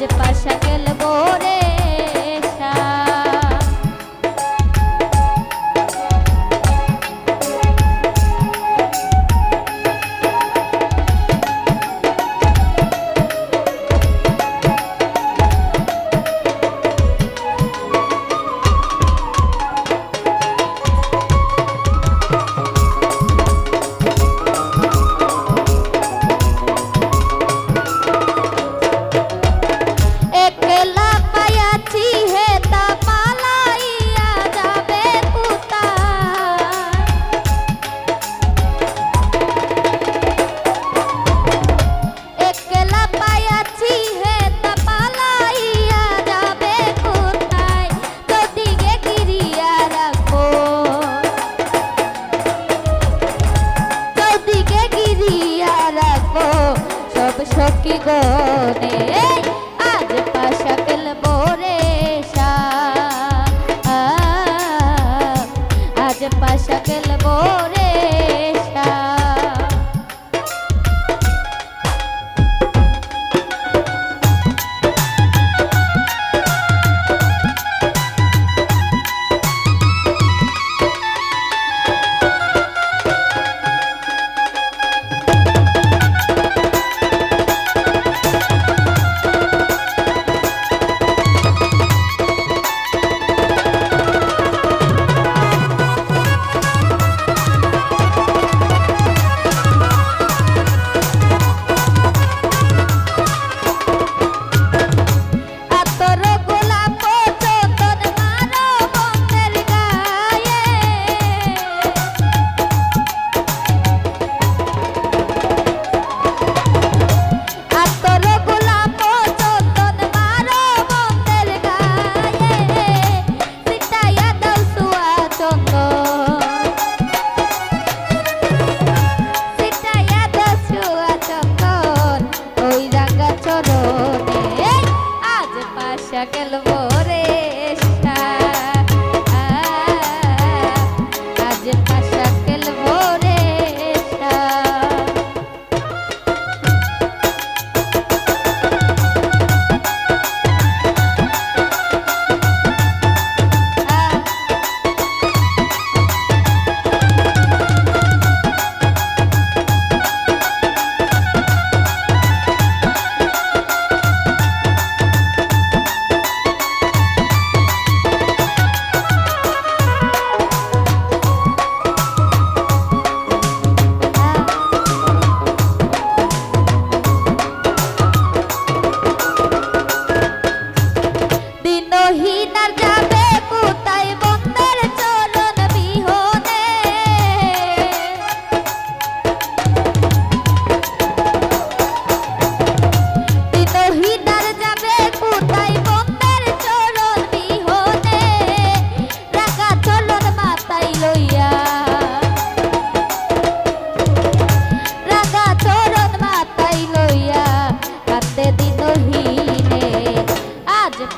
আজ পাশা খেলব রে। সখী গনে পাশা খেলব cantar ya.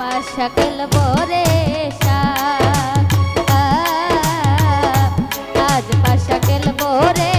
পাশাকেল বরে শাক। আজ পাশাকেল বরে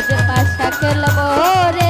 আজ পাশা খেলব রে।